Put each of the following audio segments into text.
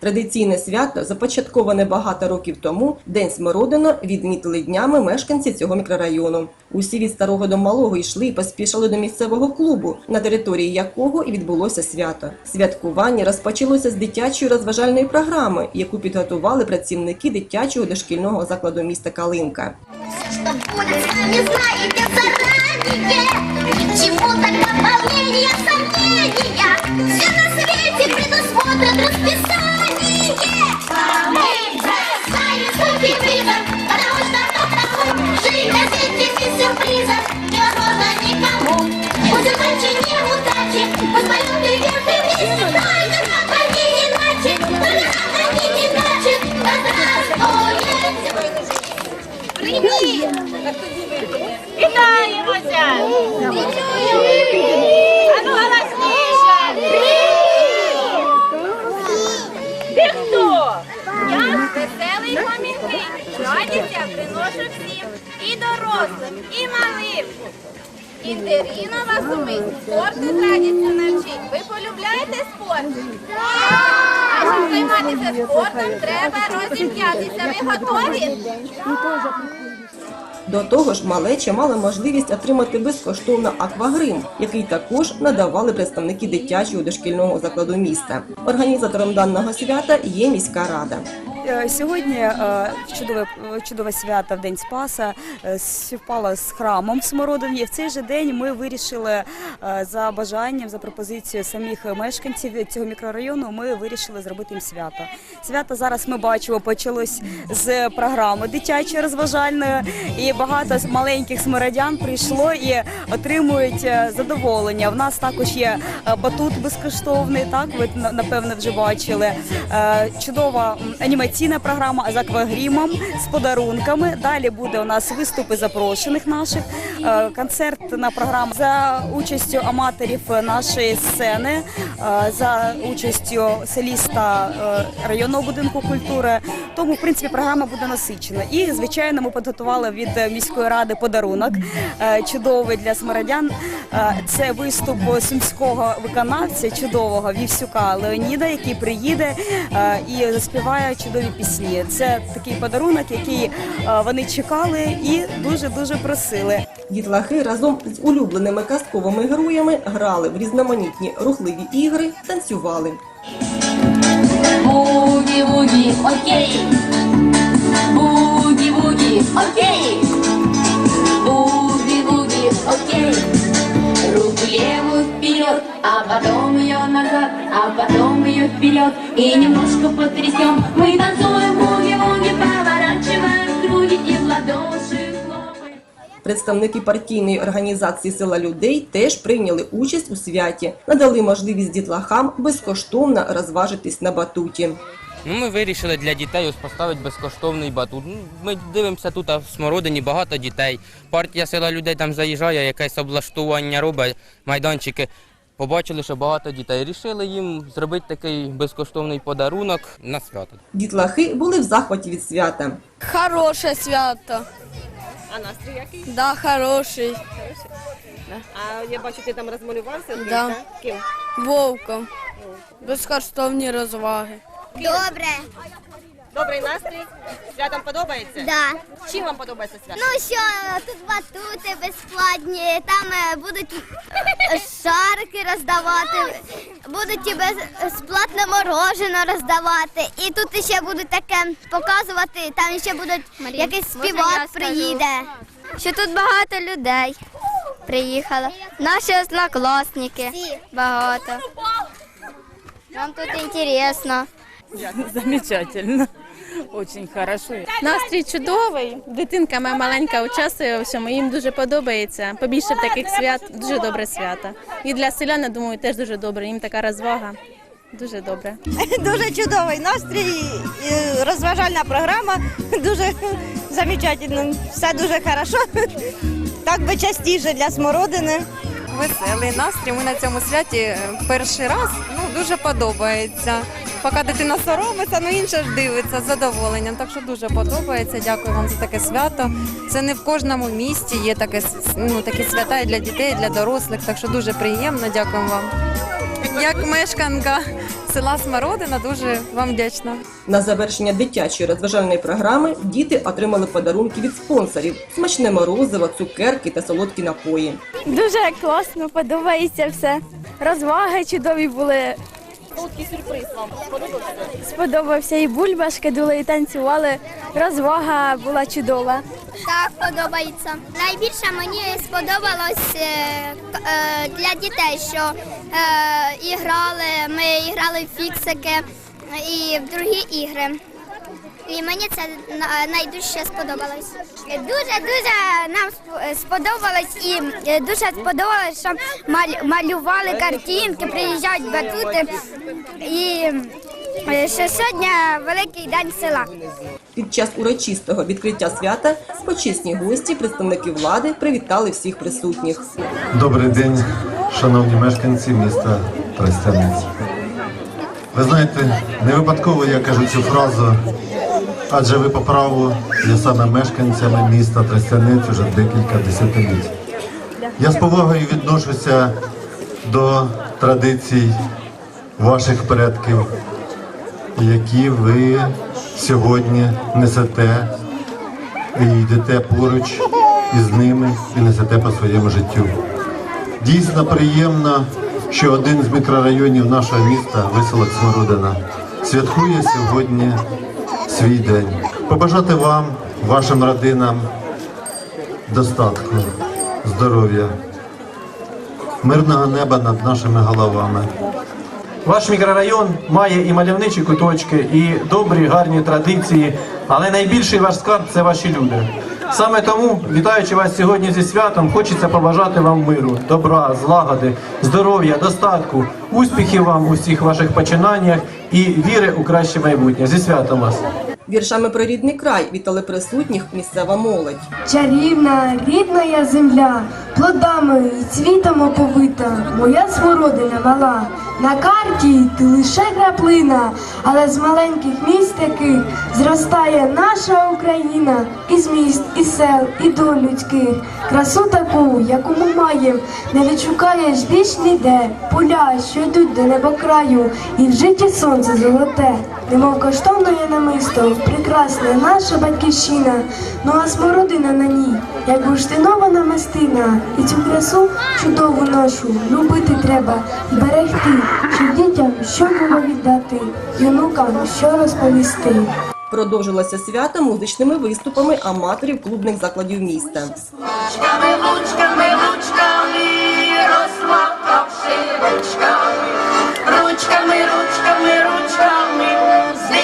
Традиційне свято, започатковане багато років тому, День Смородино відмітили днями мешканці цього мікрорайону. Усі від старого до малого йшли і поспішали до місцевого клубу, на території якого і відбулося свято. Святкування розпочалося з дитячої розважальної програми, яку підготували працівники дитячого дошкільного закладу міста Калинка. Все на свете предусмотрят расписание А вже знаємо, що сюрпризом Я веселий хомінький. Радість приношу всім. І дорослим, і малим. Інтеріна вас умить, спорту радістю навчить. Ви полюбляєте спорт? А щоб займатися спортом, треба розім'ятися. Ви готові? До того ж, малеча мала можливість отримати безкоштовно аквагрим, який також надавали представники дитячого дошкільного закладу міста. Організатором даного свята є міська рада. Е, Сьогодні е, чудове, чудове свято в День Спаса е, співпало з храмом в Смородині. В цей же день ми вирішили за бажанням, за пропозицією самих мешканців цього мікрорайону, ми вирішили зробити їм свято. Свято зараз ми бачимо почалось з програми дитячої розважальної, і багато маленьких смородян прийшло і отримують задоволення. В нас також є батут безкоштовний. Так ви на- напевно вже бачили. Чудова м, анімаційна програма з аквагрімом, з подарунками. Далі буде у нас виступи запрошених наших, е, концертна програма за участю аматорів нашої сцени, е, за участю соліста е, районного будинку культури. Тому, в принципі, програма буде насичена. І, звичайно, ми підготували від міської ради подарунок чудовий для смородян. Це виступ сумського виконавця чудового Вівсюка Леоніда, який приїде і заспіває чудові пісні. Це такий подарунок, який е, вони чекали і дуже дуже просили. Дітлахи разом з улюбленими казковими героями грали в різноманітні рухливі ігри, танцювали. Буги-буги, окей. Буги-буги, окей. Буги-буги, окей. Руку вперед, а потом ее назад, а потом ее вперед. И немножко потрясем. Мы танцуем буги-буги, поворачиваем круги и в ладоши. Представники партійної організації села людей теж прийняли участь у святі, надали можливість дітлахам безкоштовно розважитись на батуті. Ну, ми вирішили для дітей ось поставити безкоштовний батут. Ну, Ми дивимося тут а в Смородині багато дітей. Партія села людей там заїжджає, якесь облаштування робить, майданчики. Побачили, що багато дітей. Рішили їм зробити такий безкоштовний подарунок на свято. Дітлахи були в захваті від свята. Хороше свято. А настрій який? Да, хороший. А я бачу, ти там розмалювався? з Да. Ким? Вовком. Безкоштовні розваги. Добре, Добрий настрій? Святом подобається? да. Чим вам подобається свято? Ну що, тут батути безплатні, там е, будуть е, шарики роздавати, будуть і безплатне мороженое роздавати. І тут ще будуть таке показувати, там ще будуть якийсь співак приїде. що тут багато людей приїхало. Наші однокласники багато. Нам тут інтересно. Замечательно. Очень хорошо. Настрій чудовий. Дитинка моя маленька участвує у всьому. Їм дуже подобається. Побільше таких свят, дуже добре свято. І для селян, я думаю, теж дуже добре. Їм така розвага. Дуже добре. Дуже чудовий настрій, розважальна програма. Дуже замечательно. Все дуже хорошо. Так би частіше для смородини. Веселий настрій. Ми на цьому святі е, перший раз. Ну дуже подобається. Поки дитина соромиться, ну інше ж дивиться з задоволенням. Так що дуже подобається. Дякую вам за таке свято. Це не в кожному місті є таке ну, такі свята і для дітей, і для дорослих. Так що дуже приємно. Дякую вам. як мешканка села Смородина, дуже вам вдячна. На завершення дитячої розважальної програми діти отримали подарунки від спонсорів: смачне морозиво, цукерки та солодкі напої. Дуже класно, подобається все. Розваги чудові були. Солодкий сюрприз вам сподобався? Сподобався і бульбашки дули, і танцювали. Розвага була чудова. Так, подобається. Найбільше мені сподобалось е, е, для дітей, що е, іграли, ми грали в фіксики і в другі ігри. І мені це на- найдужче сподобалось. Дуже дуже нам сподобалось і е, дуже сподобалось, що малювали картинки, приїжджають батути. І е, що сьогодні великий день села. Під час урочистого відкриття свята почесні гості, представники влади привітали всіх присутніх. Добрий день, шановні мешканці міста Тростянець. Ви знаєте, не випадково я кажу цю фразу, адже ви по праву є саме мешканцями міста Тростянець уже декілька десятиліть. Я з повагою відношуся до традицій ваших предків, які ви сьогодні несете і йдете поруч із ними і несете по своєму життю. Дійсно приємно, що один з мікрорайонів нашого міста, виселок Смородина, святкує сьогодні свій день. Побажати вам, вашим родинам достатку, здоров'я, мирного неба над нашими головами. Ваш мікрорайон має і мальовничі куточки, і добрі, гарні традиції, але найбільший ваш скарб це ваші люди. Саме тому, вітаючи вас сьогодні зі святом, хочеться побажати вам миру, добра, злагоди, здоров'я, достатку, успіхів вам у всіх ваших починаннях і віри у краще майбутнє. Зі святом вас! Віршами про рідний край вітали присутніх місцева молодь. Чарівна, рідна земля, плодами і цвітом оповита, моя смородина мала. На карті ти лише краплина, але з маленьких міст таких зростає наша Україна, із міст, і сел, і до людських. Красу таку, яку ми маєм, не відшукаєш більш ніде. Поля, що йдуть до небокраю, і в житті сонце золоте, немов коштовне намисто, прекрасна наша батьківщина, ну а смородина на ній, як бурштинова намистина, і цю красу чудову нашу любити треба і берегти, щоб дітям що було віддати, і онукам що розповісти. Продовжилося свято музичними виступами аматорів клубних закладів міста. Ручками, ручками, ручками, розмахавши ручками, ручками, ручками, ручками, з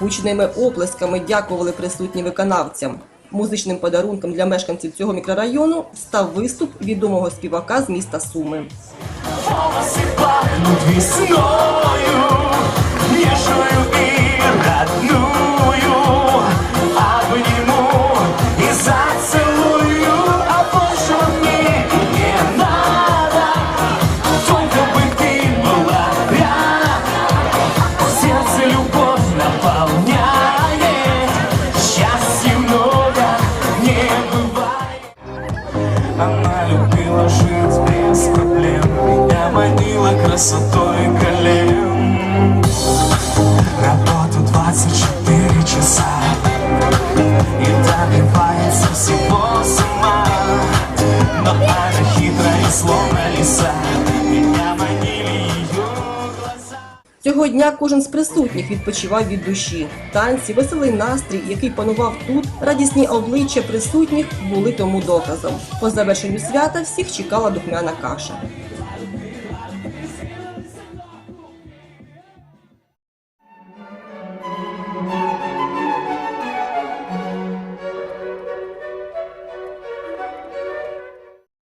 Гучними оплесками дякували присутні виконавцям. Музичним подарунком для мешканців цього мікрорайону став виступ відомого співака з міста Суми. Волосы пахнуть весною, и родную. Манила красотой колен Работу 24 часа И добивается всего сама Но она хитрая словно лиса Меня Цього дня кожен з присутніх відпочивав від душі. Танці, веселий настрій, який панував тут, радісні обличчя присутніх були тому доказом. По завершенню свята всіх чекала духмяна каша.